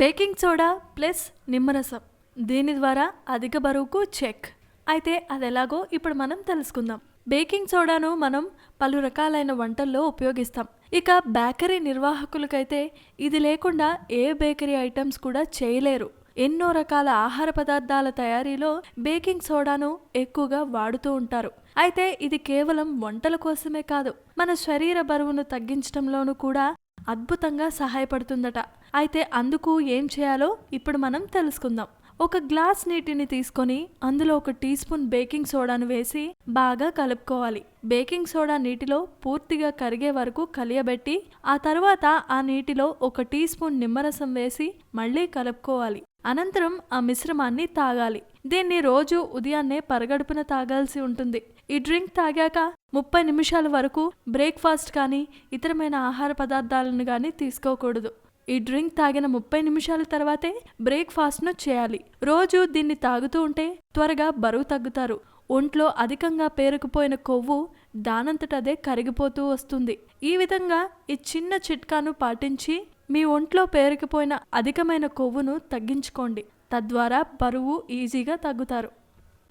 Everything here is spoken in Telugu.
బేకింగ్ సోడా ప్లస్ నిమ్మరసం. దీని ద్వారా అధిక బరువుకు చెక్. అయితే అది ఎలాగో ఇప్పుడు మనం తెలుసుకుందాం. బేకింగ్ సోడాను మనం పలు రకాలైన వంటల్లో ఉపయోగిస్తాం. ఇక బేకరీ నిర్వాహకులకైతే ఇది లేకుండా ఏ బేకరీ ఐటమ్స్ కూడా చేయలేరు. ఎన్నో రకాల ఆహార పదార్థాల తయారీలో బేకింగ్ సోడాను ఎక్కువగా వాడుతూ ఉంటారు. అయితే ఇది కేవలం వంటల కోసమే కాదు మన శరీర బరువును తగ్గించడంలోనూ కూడా అద్భుతంగా సహాయపడుతుందట. అయితే అందుకు ఏం చేయాలో ఇప్పుడు మనం తెలుసుకుందాం. ఒక గ్లాస్ నీటిని తీసుకొని అందులో ఒక టీ స్పూన్ బేకింగ్ సోడాను వేసి బాగా కలుపుకోవాలి. బేకింగ్ సోడా నీటిలో పూర్తిగా కరిగే వరకు కలియబెట్టి ఆ తర్వాత ఆ నీటిలో ఒక టీ స్పూన్ నిమ్మరసం వేసి మళ్ళీ కలుపుకోవాలి. అనంతరం ఆ మిశ్రమాన్ని తాగాలి. దీన్ని రోజు ఉదయాన్నే పరగడుపున తాగాల్సి ఉంటుంది. ఈ డ్రింక్ తాగాక ముప్పై నిమిషాల వరకు బ్రేక్ఫాస్ట్ కానీ ఇతరమైన ఆహార పదార్థాలను కానీ తీసుకోకూడదు. ఈ డ్రింక్ తాగిన ముప్పై నిమిషాల తర్వాతే బ్రేక్ఫాస్ట్ను చేయాలి. రోజు దీన్ని తాగుతూ ఉంటే త్వరగా బరువు తగ్గుతారు. ఒంట్లో అధికంగా పేరుకుపోయిన కొవ్వు దానంతటదే కరిగిపోతూ వస్తుంది. ఈ విధంగా ఈ చిన్న చిట్కాను పాటించి మీ ఒంట్లో పేరుకుపోయిన అధికమైన కొవ్వును తగ్గించుకోండి. తద్వారా బరువు ఈజీగా తగ్గుతారు.